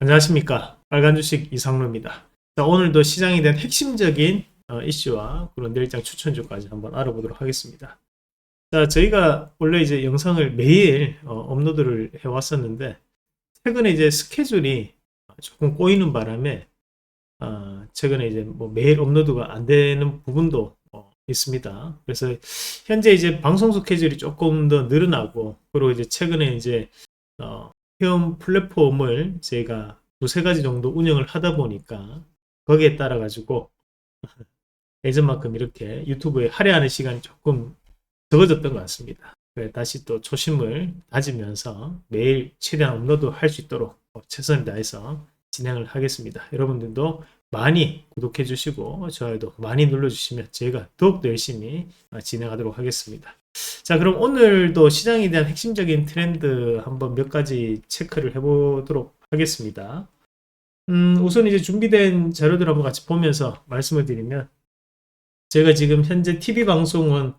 안녕하십니까. 빨간 주식 이상로입니다. 자, 오늘도 시장에 대한 핵심적인 어, 이슈와 그런 내일장 추천주까지 한번 알아보도록 하겠습니다. 자, 저희가 원래 이제 영상을 매일 어, 업로드를 해왔었는데, 최근에 이제 스케줄이 조금 꼬이는 바람에, 어, 최근에 이제 뭐 매일 업로드가 안 되는 부분도 어, 있습니다. 그래서 현재 이제 방송 스케줄이 조금 더 늘어나고, 그리고 이제 최근에 이제 어, 회원 플랫폼을 제가 두세 가지 정도 운영을 하다 보니까 거기에 따라 가지고 예전만큼 이렇게 유튜브에 할애하는 시간이 조금 적어졌던 것 같습니다. 다시 또 초심을 다지면서 매일 최대한 업로드 할 수 있도록 최선을 다해서 진행을 하겠습니다. 여러분들도 많이 구독해 주시고 좋아요도 많이 눌러 주시면 제가 더욱더 열심히 진행하도록 하겠습니다. 자, 그럼 오늘도 시장에 대한 핵심적인 트렌드 한번 몇 가지 체크를 해보도록 하겠습니다. 음, 우선 이제 준비된 자료들 한번 같이 보면서 말씀을 드리면, 제가 지금 현재 TV 방송은,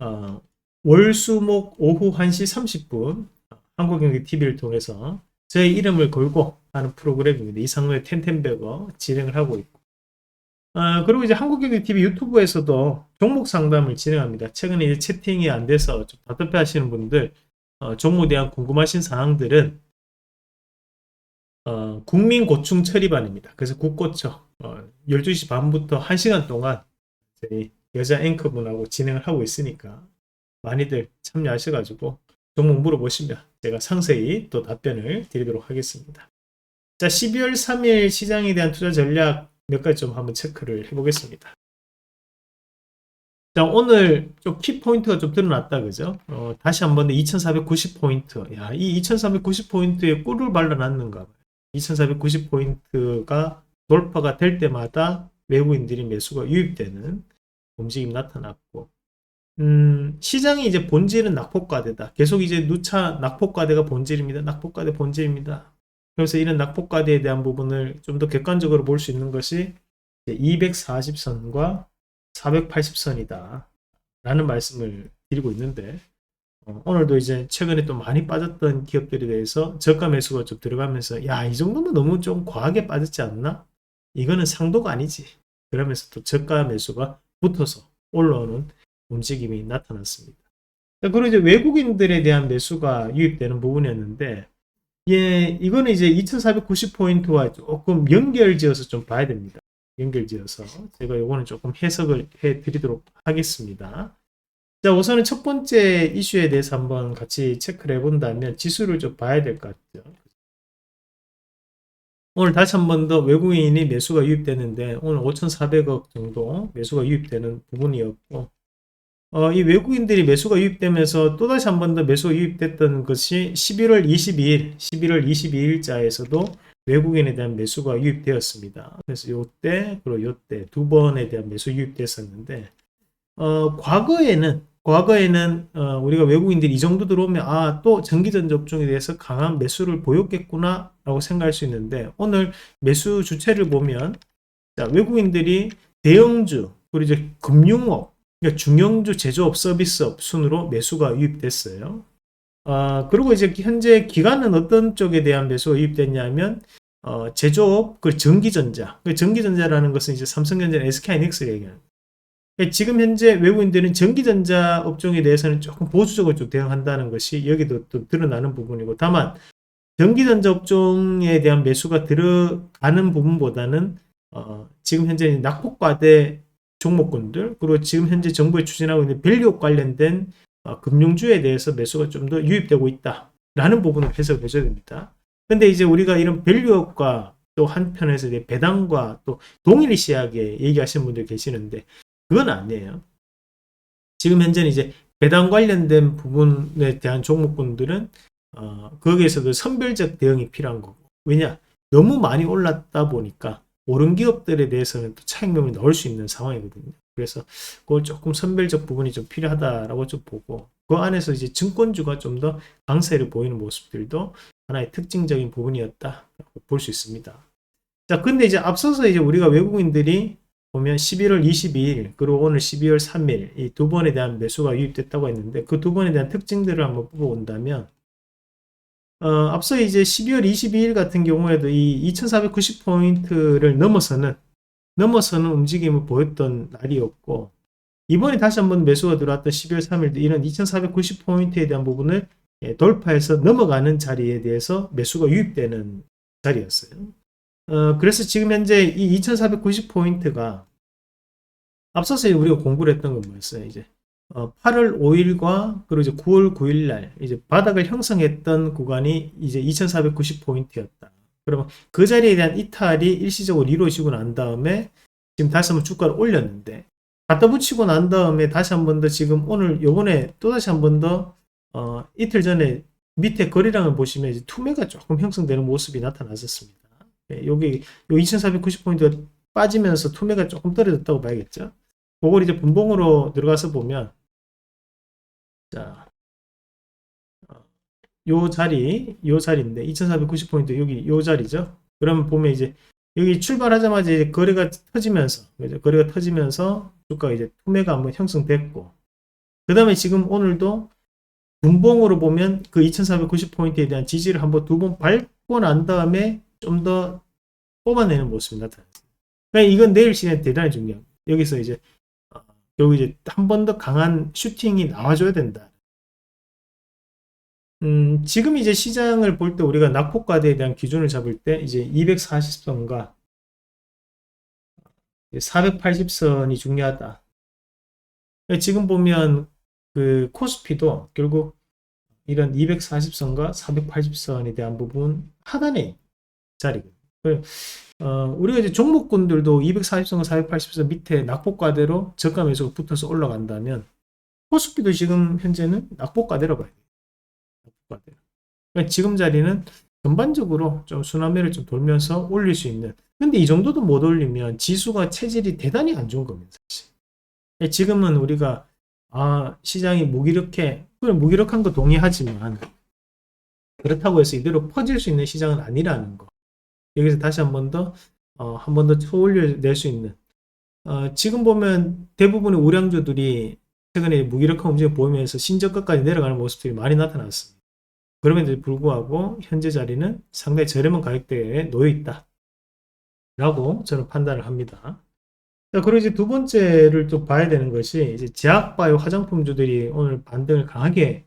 어, 월수목 오후 1시 30분, 한국경제 TV를 통해서 제 이름을 걸고 하는 프로그램입니다. 이상로의 텐텐베거 진행을 하고 있고, 아, 그리고 이제 한국경제TV 유튜브에서도 종목 상담을 진행합니다. 최근에 이제 채팅이 안 돼서 좀 답답해 하시는 분들, 어, 종목에 대한 궁금하신 사항들은, 어, 국민고충 처리반입니다. 그래서 국고처, 어, 12시 반부터 1시간 동안 저희 여자 앵커분하고 진행을 하고 있으니까 많이들 참여하셔가지고 종목 물어보시면 제가 상세히 또 답변을 드리도록 하겠습니다. 자, 12월 3일 시장에 대한 투자 전략 몇 가지 좀 한번 체크를 해보겠습니다. 자, 오늘 좀 키포인트가 좀 드러났다, 그죠? 어, 다시 한번 2490포인트. 야, 이 2490포인트에 꿀을 발라놨는가 봐요. 2490포인트가 돌파가 될 때마다 외국인들이 매수가 유입되는 움직임이 나타났고, 음, 시장이 이제 본질은 낙폭과대다. 계속 이제 누차 낙폭과대가 본질입니다. 낙폭과대 본질입니다. 그래서 이런 낙폭과대에 대한 부분을 좀 더 객관적으로 볼 수 있는 것이 240선과 480선이다. 라는 말씀을 드리고 있는데, 어, 오늘도 이제 최근에 또 많이 빠졌던 기업들에 대해서 저가 매수가 좀 들어가면서, 야, 이 정도면 너무 좀 과하게 빠졌지 않나? 이거는 상도가 아니지. 그러면서 또 저가 매수가 붙어서 올라오는 움직임이 나타났습니다. 그리고 이제 외국인들에 대한 매수가 유입되는 부분이었는데, 예, 이거는 이제 2490포인트와 조금 연결지어서 좀 봐야 됩니다. 연결지어서. 제가 이거는 조금 해석을 해 드리도록 하겠습니다. 자, 우선은 첫 번째 이슈에 대해서 한번 같이 체크를 해 본다면 지수를 좀 봐야 될 것 같죠. 오늘 다시 한 번 더 외국인이 매수가 유입되는데 오늘 5,400억 정도 매수가 유입되는 부분이었고 어, 이 외국인들이 매수가 유입되면서 또다시 한 번 더 매수가 유입됐던 것이 11월 22일, 11월 22일자에서도 외국인에 대한 매수가 유입되었습니다. 그래서 요때, 그리고 요때 두 번에 대한 매수 유입됐었는데, 어, 과거에는, 과거에는, 어, 우리가 외국인들이 이 정도 들어오면, 아, 또 전기전자 업종에 대해서 강한 매수를 보였겠구나, 라고 생각할 수 있는데, 오늘 매수 주체를 보면, 자, 외국인들이 대형주, 그리고 이제 금융업, 그러니까 중형주 제조업 서비스업 순으로 매수가 유입됐어요. 아, 그리고 이제 현재 기간은 어떤 쪽에 대한 매수가 유입됐냐면, 어, 제조업, 그 전기전자. 그 전기전자라는 것은 이제 삼성전자, SK하이닉스를 얘기하는. 그러니까 지금 현재 외국인들은 전기전자 업종에 대해서는 조금 보수적으로 좀 대응한다는 것이 여기도 또 드러나는 부분이고, 다만, 전기전자 업종에 대한 매수가 들어가는 부분보다는, 어, 지금 현재 낙폭과대 종목군들, 그리고 지금 현재 정부에 추진하고 있는 밸류업 관련된 어, 금융주에 대해서 매수가 좀 더 유입되고 있다라는 부분을 해석을 해줘야 됩니다. 근데 이제 우리가 이런 밸류업과 또 한편에서 이제 배당과 또 동일시하게 얘기하시는 분들 계시는데 그건 아니에요. 지금 현재는 이제 배당 관련된 부분에 대한 종목군들은 어, 거기에서도 선별적 대응이 필요한 거고 왜냐 너무 많이 올랐다 보니까 오른 기업들에 대해서는 또 차익명을 넣을 수 있는 상황이거든요. 그래서 그걸 조금 선별적 부분이 좀 필요하다라고 좀 보고 그 안에서 이제 증권주가 좀 더 강세를 보이는 모습들도 하나의 특징적인 부분이었다라고 볼 수 있습니다. 자, 근데 이제 앞서서 이제 우리가 외국인들이 보면 11월 22일 그리고 오늘 12월 3일 이 두 번에 대한 매수가 유입됐다고 했는데 그 두 번에 대한 특징들을 한번 뽑아본다면 어, 앞서 이제 12월 22일 같은 경우에도 이 2490포인트를 넘어서는 넘어서는 움직임을 보였던 날이었고 이번에 다시 한번 매수가 들어왔던 12월 3일도 이런 2490포인트에 대한 부분을 예, 돌파해서 넘어가는 자리에 대해서 매수가 유입되는 자리였어요. 어, 그래서 지금 현재 이 2490포인트가 앞서서 우리가 공부를 했던 건 뭐였어요? 이제 어, 8월 5일과 그리고 이제 9월 9일 날 이제 바닥을 형성했던 구간이 이제 2490 포인트였다. 그러면 그 자리에 대한 이탈이 일시적으로 이루어지고 난 다음에 지금 다시 한번 주가를 올렸는데 갖다 붙이고 난 다음에 다시 한 번 더 지금 오늘 요번에 또 다시 한 번더 어, 이틀 전에 밑에 거래량을 보시면 이제 투매가 조금 형성되는 모습이 나타났었습니다. 예, 여기 요 2490포인트가 빠지면서 투매가 조금 떨어졌다고 봐야겠죠. 그걸 이제 분봉으로 들어가서 보면 자, 어, 요 자리, 요 자리인데 2490포인트 여기 요 자리죠. 그러면 보면 이제 여기 출발하자마자 이제 거래가 터지면서 그죠? 거래가 터지면서 주가 이제 투매가 한번 형성됐고 그 다음에 지금 오늘도 분봉으로 보면 그 2490포인트에 대한 지지를 한번 두 번 밟고 난 다음에 좀 더 뽑아내는 모습이 나타났습니다. 그러니까 이건 내일 시간에 대단히 중요합니다. 여기서 이제 어, 결국 이제 한 번 더 강한 슈팅이 나와줘야 된다. 음, 지금 이제 시장을 볼 때 우리가 낙폭과대에 대한 기준을 잡을 때 이제 240선과 480선이 중요하다. 지금 보면 그 코스피도 결국 이런 240선과 480선에 대한 부분 하단의 자리거든요. 어, 우리가 이제 종목군들도 240선과 480선 밑에 낙폭과대로 저가 매수가 붙어서 올라간다면 코스피도 지금 현재는 낙폭과대로 봐야 돼요. 낙폭과대로. 그러니까 지금 자리는 전반적으로 좀 순환매를 좀 돌면서 올릴 수 있는 근데 이 정도도 못 올리면 지수가 체질이 대단히 안 좋은 겁니다. 사실. 그러니까 지금은 우리가 아 시장이 무기력해 그럼 무기력한 거 동의하지만 그렇다고 해서 이대로 퍼질 수 있는 시장은 아니라는 거 여기서 다시 한 번 더, 어, 한 번더 쳐올려낼 수 있는. 어, 지금 보면 대부분의 우량주들이 최근에 무기력한 움직임 보이면서 신저가까지 내려가는 모습들이 많이 나타났습니다. 그럼에도 불구하고 현재 자리는 상당히 저렴한 가격대에 놓여 있다. 라고 저는 판단을 합니다. 자, 그리고 이제 두 번째를 또 봐야 되는 것이 이제 제약바이오 화장품주들이 오늘 반등을 강하게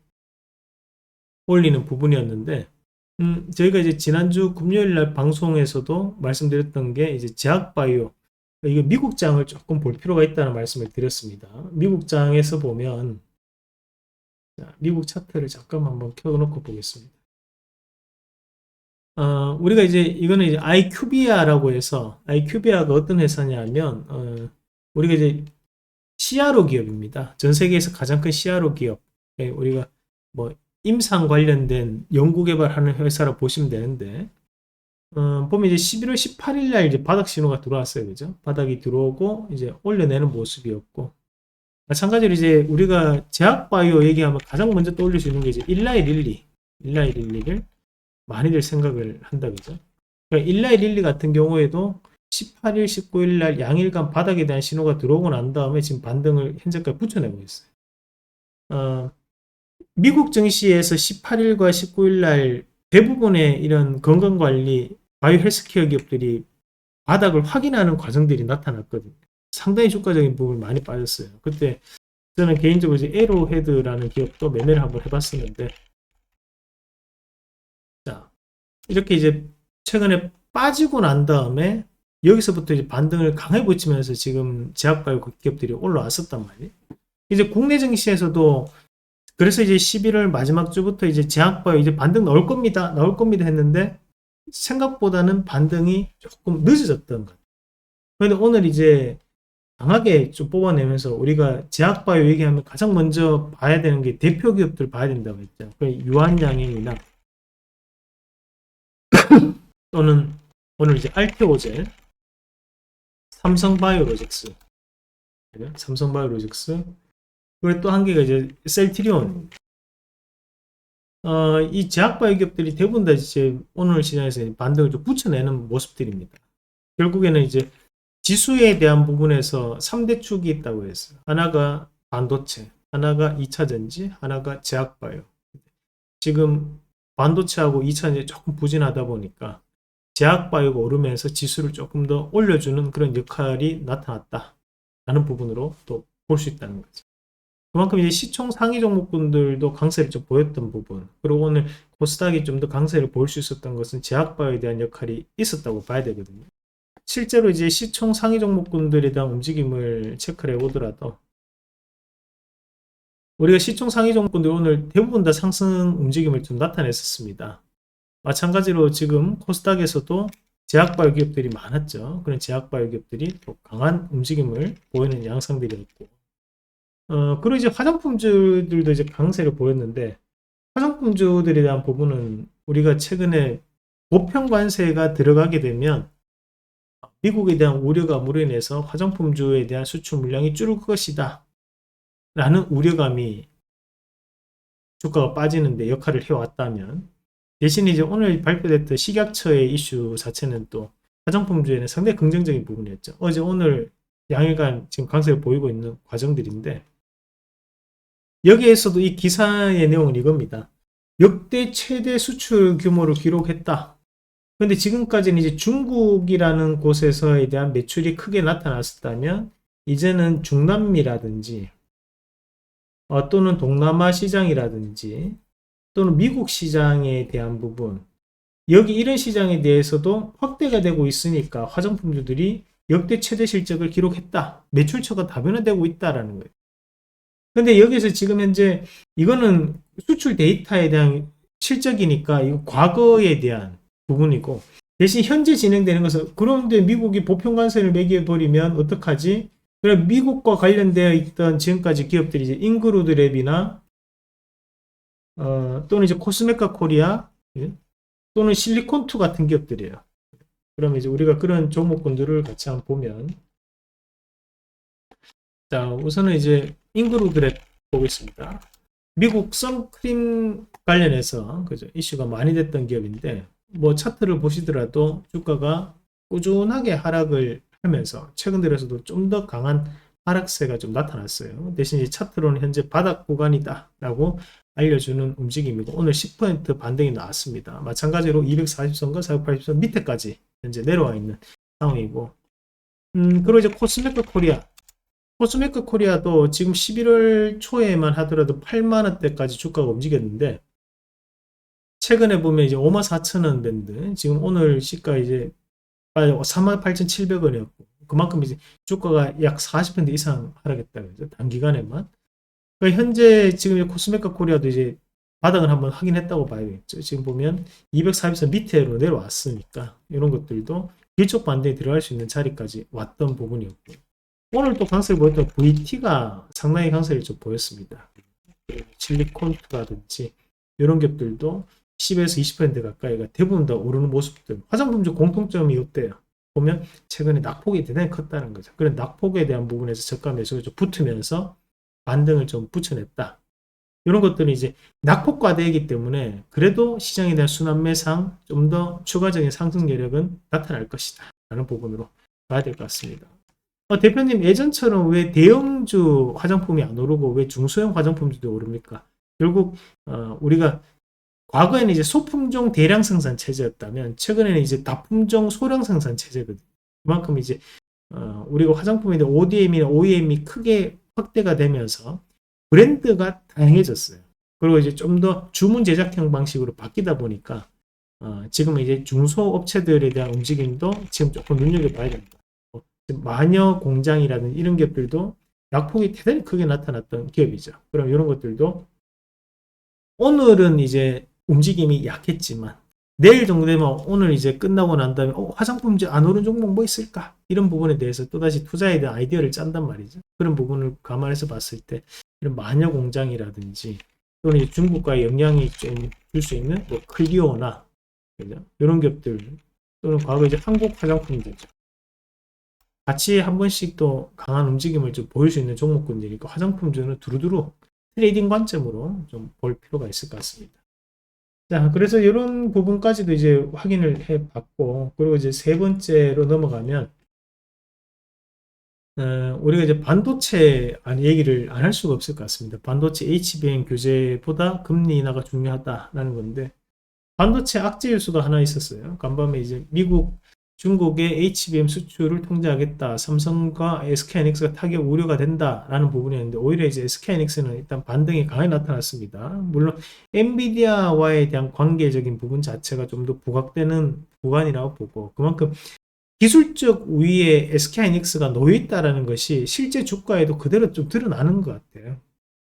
올리는 부분이었는데 음, 저희가 이제 지난주 금요일 날 방송에서도 말씀드렸던 게 이제 제약바이오 이거 미국장을 조금 볼 필요가 있다는 말씀을 드렸습니다. 미국장에서 보면 자, 미국 차트를 잠깐 한번 켜놓고 보겠습니다. 어, 우리가 이제 이거는 이제 IQVIA라고 해서 IQVIA가 어떤 회사냐면 어, 우리가 이제 CRO 기업입니다. 전 세계에서 가장 큰 CRO 기업. 예, 우리가 뭐 임상 관련된 연구 개발하는 회사로 보시면 되는데 어, 보면 이제 11월 18일 날 이제 바닥 신호가 들어왔어요. 그죠? 바닥이 들어오고 이제 올려내는 모습이었고 마찬가지로 이제 우리가 제약 바이오 얘기하면 가장 먼저 떠올릴 수 있는 게 이제 일라이 릴리 일라이 릴리를 많이들 생각을 한다 그죠? 그러니까 일라이 릴리 같은 경우에도 18일, 19일 날 양일간 바닥에 대한 신호가 들어오고 난 다음에 지금 반등을 현재까지 붙여내고 있어요. 어, 미국 증시에서 18일과 19일 날 대부분의 이런 건강관리 바이오 헬스케어 기업들이 바닥을 확인하는 과정들이 나타났거든요. 상당히 주가적인 부분이 많이 빠졌어요. 그때 저는 개인적으로 이제 에로헤드라는 기업도 매매를 한번 해봤었는데 자 이렇게 이제 최근에 빠지고 난 다음에 여기서부터 이제 반등을 강하게 붙이면서 지금 제약바이오 기업들이 올라왔었단 말이에요. 이제 국내 증시에서도 그래서 이제 11월 마지막 주부터 이제 제약바이오 이제 반등 나올 겁니다. 나올 겁니다 했는데 생각보다는 반등이 조금 늦어졌던 것. 그런데 오늘 이제 강하게 좀 뽑아내면서 우리가 제약바이오 얘기하면 가장 먼저 봐야 되는 게 대표 기업들 봐야 된다고 했죠. 그 유한양행이나 또는 오늘 이제 알테오젤, 삼성바이오로직스, 삼성바이오로직스, 그리고 또 한 개가 이제 셀트리온. 어, 이 제약바이오 기업들이 대부분 다 이제 오늘 시장에서 반등을 좀 붙여내는 모습들입니다. 결국에는 이제 지수에 대한 부분에서 3대 축이 있다고 했어요. 하나가 반도체, 하나가 2차 전지, 하나가 제약바이오. 지금 반도체하고 2차전지 조금 부진하다 보니까 제약바이오가 오르면서 지수를 조금 더 올려주는 그런 역할이 나타났다라는 부분으로 또 볼 수 있다는 거죠. 그만큼 이제 시총 상위 종목군들도 강세를 좀 보였던 부분, 그리고 오늘 코스닥이 좀 더 강세를 보일 수 있었던 것은 제약바이오에 대한 역할이 있었다고 봐야 되거든요. 실제로 이제 시총 상위 종목군들에 대한 움직임을 체크를 해보더라도 우리가 시총 상위 종목군들 오늘 대부분 다 상승 움직임을 좀 나타냈었습니다. 마찬가지로 지금 코스닥에서도 제약바이오 기업들이 많았죠. 그런 제약바이오 기업들이 또 강한 움직임을 보이는 양상들이었고, 어, 그리고 이제 화장품주들도 이제 강세를 보였는데, 화장품주들에 대한 부분은 우리가 최근에 보편 관세가 들어가게 되면 미국에 대한 우려감으로 인해서 화장품주에 대한 수출 물량이 줄을 것이다. 라는 우려감이 주가가 빠지는데 역할을 해왔다면 대신 이제 오늘 발표됐던 식약처의 이슈 자체는 또 화장품주에는 상당히 긍정적인 부분이었죠. 어제 오늘 양일간 지금 강세를 보이고 있는 과정들인데 여기에서도 이 기사의 내용은 이겁니다. 역대 최대 수출 규모를 기록했다. 근데 지금까지는 이제 중국이라는 곳에서에 대한 매출이 크게 나타났었다면 이제는 중남미라든지 어, 또는 동남아 시장이라든지 또는 미국 시장에 대한 부분 여기 이런 시장에 대해서도 확대가 되고 있으니까 화장품주들이 역대 최대 실적을 기록했다. 매출처가 다변화되고 있다라는 거예요. 근데 여기서 지금 현재 이거는 수출 데이터에 대한 실적이니까 이거 과거에 대한 부분이고 대신 현재 진행되는 것은 그런데 미국이 보편 관세를 매겨 버리면 어떡하지? 그럼 미국과 관련되어 있던 지금까지 기업들이 이제 인그루드랩이나 어, 또는 이제 코스메카 코리아 예? 또는 실리콘투 같은 기업들이에요. 그러면 이제 우리가 그런 종목군들을 같이 한번 보면 자 우선은 이제 인그루드랩 보겠습니다. 미국 선크림 관련해서 그죠 이슈가 많이 됐던 기업인데 뭐 차트를 보시더라도 주가가 꾸준하게 하락을 하면서 최근 들어서도 좀 더 강한 하락세가 좀 나타났어요. 대신 이 차트로는 현재 바닥 구간이다 라고 알려주는 움직임이고 오늘 10% 반등이 나왔습니다. 마찬가지로 240선과 480선 밑에까지 현재 내려와 있는 상황이고 음 그리고 이제 코스메크 코리아 코스메크 코리아도 지금 11월 초에만 하더라도 8만 원대까지 주가가 움직였는데 최근에 보면 이제 5만 4천 원 밴드 지금 오늘 시가 이제 38,700원이었고 그만큼 이제 주가가 약 40% 이상 하락했다 그죠 단기간에만. 그러니까 현재 지금 코스메카 코리아도 이제 바닥을 한번 확인했다고 봐야겠죠. 지금 보면 240선 밑으로 내려왔으니까 이런 것들도 길쪽 반대에 들어갈 수 있는 자리까지 왔던 부분이었고 오늘 또 강세를 보였던 VT가 상당히 강세를 좀 보였습니다 칠리콘트라든지 이런 기업들도 10에서 20% 가까이가 대부분 다 오르는 모습들. 화장품주 공통점이 있대요. 보면 최근에 낙폭이 대단히 컸다는 거죠. 그런 낙폭에 대한 부분에서 저가 매수가 좀 붙으면서 반등을 좀 붙여냈다. 이런 것들은 이제 낙폭과 대이기 때문에 그래도 시장에 대한 순환매상 좀 더 추가적인 상승 여력은 나타날 것이다. 라는 부분으로 봐야 될 것 같습니다. 어, 대표님 예전처럼 왜 대형주 화장품이 안 오르고 왜 중소형 화장품주도 오릅니까? 결국 어, 우리가 과거에는 이제 소품종 대량 생산 체제였다면 최근에는 이제 다품종 소량 생산 체제거든요. 그만큼 이제 어, 우리가 화장품에 대한 ODM이나 OEM이 크게 확대가 되면서 브랜드가 다양해졌어요. 그리고 이제 좀 더 주문 제작형 방식으로 바뀌다 보니까 어, 지금 이제 중소업체들에 대한 움직임도 지금 조금 눈여겨봐야 됩니다. 어, 마녀 공장이라든 이런 기업들도 약폭이 대단히 크게 나타났던 기업이죠. 그럼 이런 것들도 오늘은 이제 움직임이 약했지만 내일 정도 되면 오늘 이제 끝나고 난 다음에 어, 화장품제 안 오른 종목 뭐 있을까? 이런 부분에 대해서 또다시 투자에 대한 아이디어를 짠단 말이죠. 그런 부분을 감안해서 봤을 때 이런 마녀 공장이라든지 또는 중국과의 영향이 좀 줄 수 있는 뭐 클리오나 그죠? 이런 기업들 또는 과거 이제 한국 화장품들죠. 같이 한 번씩 또 강한 움직임을 좀 보일 수 있는 종목군들이니까 화장품주는 두루두루 트레이딩 관점으로 좀 볼 필요가 있을 것 같습니다. 자, 그래서 이런 부분까지도 이제 확인을 해 봤고, 그리고 이제 세 번째로 넘어가면, 어, 우리가 이제 반도체 안- 얘기를 안 할 수가 없을 것 같습니다. 반도체 HBM 규제보다 금리 인하가 중요하다라는 건데, 반도체 악재 요소가 하나 있었어요. 간밤에 이제 미국, 중국의 HBM 수출을 통제하겠다. 삼성과 SK하이닉스가 타격 우려가 된다라는 부분이었는데 오히려 이제 SK하이닉스는 일단 반등이 강하게 나타났습니다. 물론 엔비디아와에 대한 관계적인 부분 자체가 좀 더 부각되는 구간이라고 보고 그만큼 기술적 우위에 SK하이닉스가 놓여 있다라는 것이 실제 주가에도 그대로 좀 드러나는 것 같아요.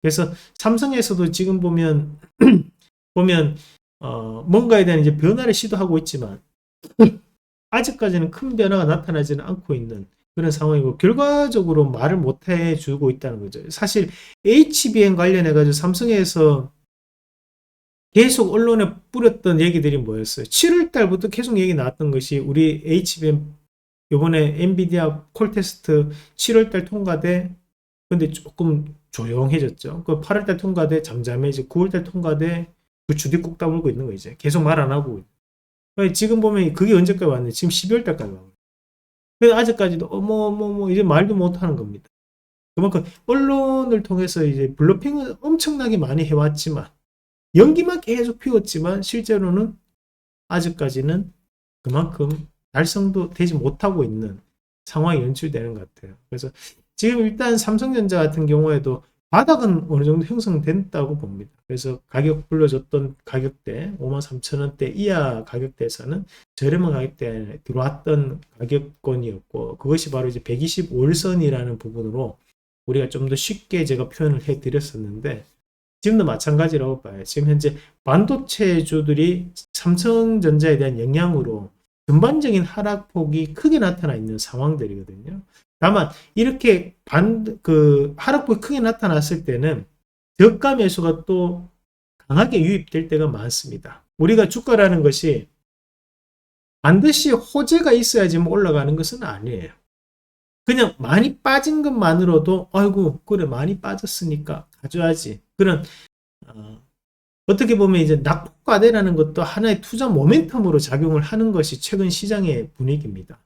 그래서 삼성에서도 지금 보면 보면 어, 뭔가에 대한 이제 변화를 시도하고 있지만 아직까지는 큰 변화가 나타나지는 않고 있는 그런 상황이고 결과적으로 말을 못 해주고 있다는 거죠. 사실 HBM 관련해 가지고 삼성에서 계속 언론에 뿌렸던 얘기들이 뭐였어요? 7월 달부터 계속 얘기 나왔던 것이 우리 HBM 요번에 엔비디아 콜 테스트 7월 달 통과돼 근데 조금 조용해졌죠. 그 8월 달 통과돼 잠잠해지고 9월 달 통과돼 그 주디국 다물고 있는 거 이제 계속 말 안 하고 지금 보면 그게 언제까지 왔네 지금 12월 달까지 근데 아직까지도 어머 어머 어머 이제 말도 못 하는 겁니다. 그만큼 언론을 통해서 이제 블러핑을 엄청나게 많이 해왔지만 연기만 계속 피웠지만 실제로는 아직까지는 그만큼 달성도 되지 못하고 있는 상황이 연출되는 것 같아요. 그래서 지금 일단 삼성전자 같은 경우에도 바닥은 어느 정도 형성됐다고 봅니다. 그래서 가격 불러줬던 가격대 53,000원대 이하 가격대에서는 저렴한 가격대에 들어왔던 가격권이었고 그것이 바로 이제 125일선이라는 부분으로 우리가 좀 더 쉽게 제가 표현을 해 드렸었는데 지금도 마찬가지라고 봐요. 지금 현재 반도체주들이 삼성전자에 대한 영향으로 전반적인 하락폭이 크게 나타나 있는 상황들이거든요. 다만 이렇게 반 그 하락폭이 크게 나타났을 때는 저가 매수가 또 강하게 유입될 때가 많습니다. 우리가 주가라는 것이 반드시 호재가 있어야지 뭐 올라가는 것은 아니에요. 그냥 많이 빠진 것만으로도 아이고 그래 많이 빠졌으니까 가져야지 그런 어, 어떻게 보면 이제 낙폭과대라는 것도 하나의 투자 모멘텀으로 작용을 하는 것이 최근 시장의 분위기입니다.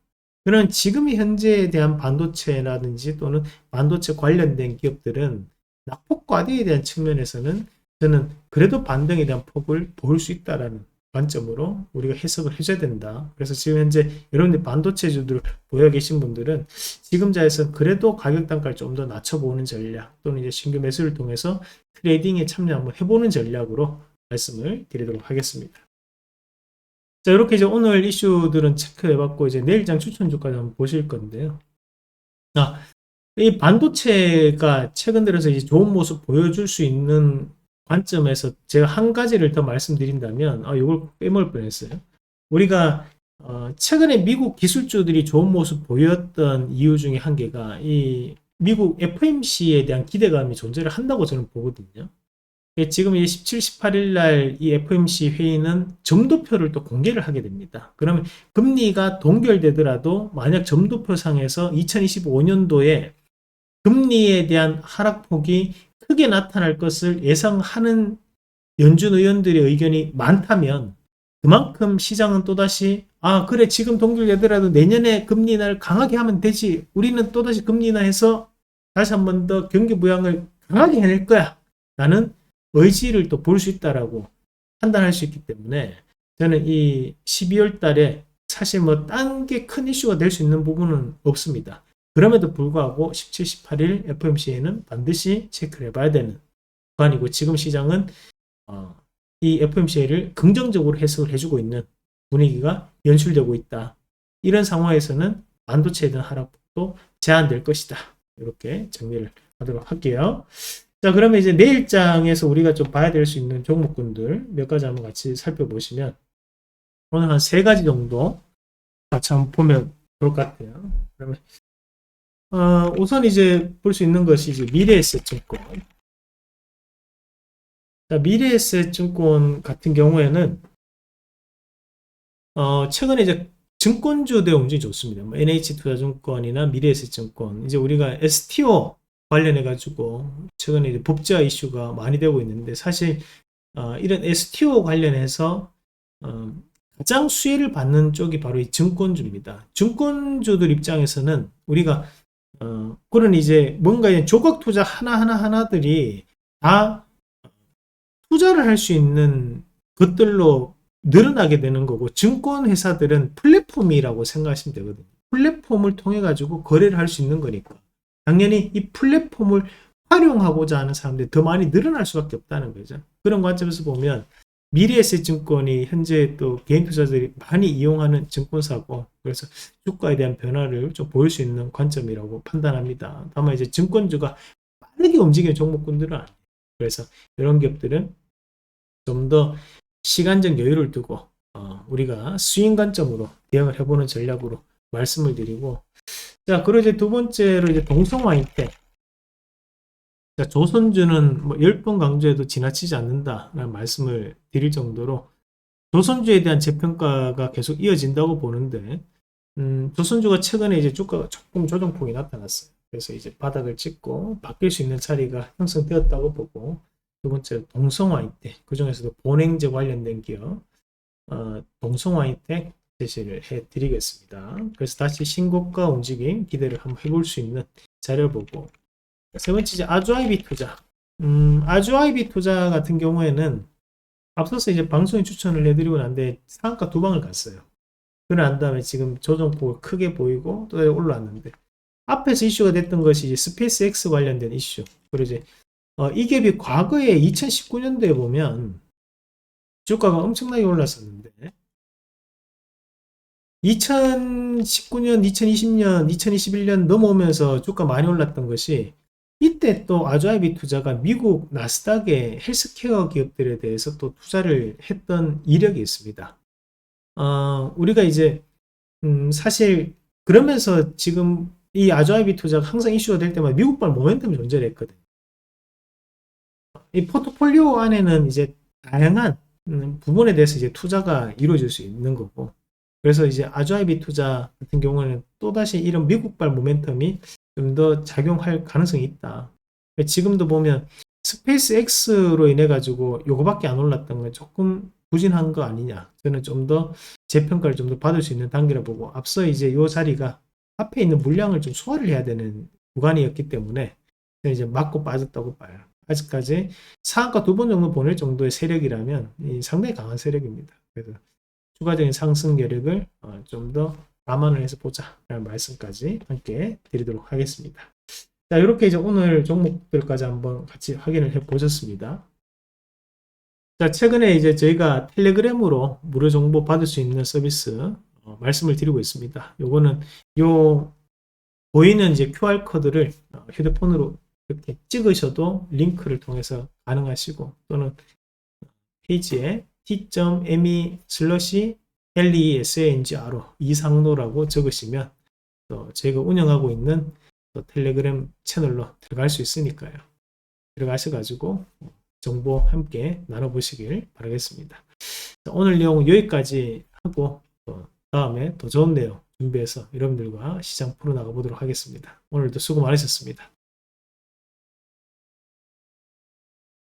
그런 지금 현재에 대한 반도체라든지 또는 반도체 관련된 기업들은 낙폭과대에 대한 측면에서는 저는 그래도 반등에 대한 폭을 볼 수 있다라는 관점으로 우리가 해석을 해줘야 된다. 그래서 지금 현재 여러분들 반도체주들 보여 계신 분들은 지금 자에서 그래도 가격 단가를 좀 더 낮춰보는 전략 또는 이제 신규 매수를 통해서 트레이딩에 참여 한번 해보는 전략으로 말씀을 드리도록 하겠습니다. 자, 이렇게 이제 오늘 이슈들은 체크해봤고 이제 내일장 추천주까지 한번 보실 건데요. 아, 이 반도체가 최근 들어서 이제 좋은 모습 보여줄 수 있는 관점에서 제가 한 가지를 더 말씀드린다면 아 이걸 빼먹을 뻔했어요. 우리가 어, 최근에 미국 기술주들이 좋은 모습 보였던 이유 중에 한 개가 이 미국 FMC에 대한 기대감이 존재를 한다고 저는 보거든요. 예, 지금 이 17, 18일 날 이 FMC 회의는 점도표를 또 공개를 하게 됩니다. 그러면 금리가 동결되더라도 만약 점도표상에서 2025년도에 금리에 대한 하락폭이 크게 나타날 것을 예상하는 연준 의원들의 의견이 많다면 그만큼 시장은 또다시 아 그래 지금 동결되더라도 내년에 금리 인하를 강하게 하면 되지 우리는 또다시 금리 인하해서 다시 한 번 더 경기 부양을 강하게 해낼 거야 라는 의지를 또 볼 수 있다라고 판단할 수 있기 때문에 저는 이 12월 달에 사실 뭐 딴 게 큰 이슈가 될 수 있는 부분은 없습니다. 그럼에도 불구하고 17, 18일 FMC에는 반드시 체크를 해봐야 되는 구간이고 지금 시장은 어, 이 FMC를 긍정적으로 해석을 해주고 있는 분위기가 연출되고 있다. 이런 상황에서는 반도체에 대한 하락폭도 제한될 것이다. 이렇게 정리를 하도록 할게요. 자, 그러면 이제 내일장에서 우리가 좀 봐야 될 수 있는 종목군들 몇 가지 한번 같이 살펴보시면 오늘 한 세 가지 정도 같이 한번 보면 좋을 것 같아요. 그러면 어, 우선 이제 볼 수 있는 것이 이제 미래에셋 증권. 자, 미래에셋 증권 같은 경우에는 어, 최근에 이제 증권주대 움직이 좋습니다. 뭐 NH투자증권이나 미래에셋 증권. 이제 우리가 STO 관련해 가지고 최근에 이제 법제화 이슈가 많이 되고 있는데 사실 어, 이런 STO 관련해서 어, 가장 수혜를 받는 쪽이 바로 이 증권주입니다. 증권주들 입장에서는 우리가 어, 그런 이제 뭔가 조각 투자 하나하나 하나들이 다 투자를 할 수 있는 것들로 늘어나게 되는 거고 증권 회사들은 플랫폼이라고 생각하시면 되거든요. 플랫폼을 통해 가지고 거래를 할 수 있는 거니까 당연히 이 플랫폼을 활용하고자 하는 사람들이 더 많이 늘어날 수밖에 없다는 거죠. 그런 관점에서 보면 미래에셋 증권이 현재 또 개인 투자자들이 많이 이용하는 증권사고 그래서 주가에 대한 변화를 좀 보일 수 있는 관점이라고 판단합니다. 다만 이제 증권주가 빠르게 움직이는 종목군들은 아니에요. 그래서 이런 기업들은 좀 더 시간적 여유를 두고 어, 우리가 수익 관점으로 대응을 해보는 전략으로 말씀을 드리고 자 그리고 이제 두 번째로 이제 동성화인테 자, 조선주는 뭐 10번 강조해도 지나치지 않는다라는 말씀을 드릴 정도로 조선주에 대한 재평가가 계속 이어진다고 보는데 음, 조선주가 최근에 이제 주가가 조금 조정폭이 나타났어요. 그래서 이제 바닥을 찍고 바뀔 수 있는 자리가 형성되었다고 보고 두 번째로 동성화이텍 그 중에서도 본행제 관련된 기업 어, 동성화이텍 제시를 해드리겠습니다. 그래서 다시 신고가 움직임 기대를 한번 해볼 수 있는 자료를 보고 세 번째 이제 아주아이비 투자. 음, 아주아이비 투자 같은 경우에는 앞서서 이제 방송에 추천을 해드리고 난데 상한가 두 방을 갔어요. 그러고 난 다음에 지금 조정폭을 크게 보이고 또 올라왔는데 앞에서 이슈가 됐던 것이 이제 스페이스 X 관련된 이슈. 그리고 이제 어, 이 기업이 과거에 2019년도에 보면 주가가 엄청나게 올랐었는데 2019년, 2020년, 2021년 넘어오면서 주가 많이 올랐던 것이 이때 또 아주아이비 투자가 미국 나스닥의 헬스케어 기업들에 대해서 또 투자를 했던 이력이 있습니다. 어, 우리가 이제 음, 사실 그러면서 지금 이 아주아이비 투자가 항상 이슈가 될 때마다 미국발 모멘텀이 존재를 했거든요. 이 포트폴리오 안에는 이제 다양한 음, 부분에 대해서 이제 투자가 이루어질 수 있는 거고 그래서 이제 아주아이비 투자 같은 경우는 또다시 이런 미국발 모멘텀이 좀 더 작용할 가능성이 있다. 지금도 보면 스페이스 X로 인해 가지고 요거밖에 안 올랐던 건 조금 부진한 거 아니냐. 저는 좀 더 재평가를 좀 더 받을 수 있는 단계라 보고 앞서 이제 요 자리가 앞에 있는 물량을 좀 소화를 해야 되는 구간이었기 때문에 이제 맞고 빠졌다고 봐요. 아직까지 상한가 두 번 정도 보낼 정도의 세력이라면 이 상당히 강한 세력입니다. 그래서 추가적인 상승 여력을 어, 좀더 감안을 해서 보자 라는 말씀까지 함께 드리도록 하겠습니다. 자 이렇게 이제 오늘 종목들까지 한번 같이 확인을 해 보셨습니다. 자 최근에 이제 저희가 텔레그램으로 무료 정보 받을 수 있는 서비스 어, 말씀을 드리고 있습니다. 요거는 요 보이는 이제 QR 코드를 어, 휴대폰으로 이렇게 찍으셔도 링크를 통해서 가능하시고 또는 페이지에 t.me 슬러시 LESANGRO 이상로라고 적으시면 또 제가 운영하고 있는 또 텔레그램 채널로 들어갈 수 있으니까요. 들어가셔가지고 정보 함께 나눠보시길 바라겠습니다. 오늘 내용 여기까지 하고 또 다음에 더 좋은 내용 준비해서 여러분들과 시장 풀어나가 보도록 하겠습니다. 오늘도 수고 많으셨습니다.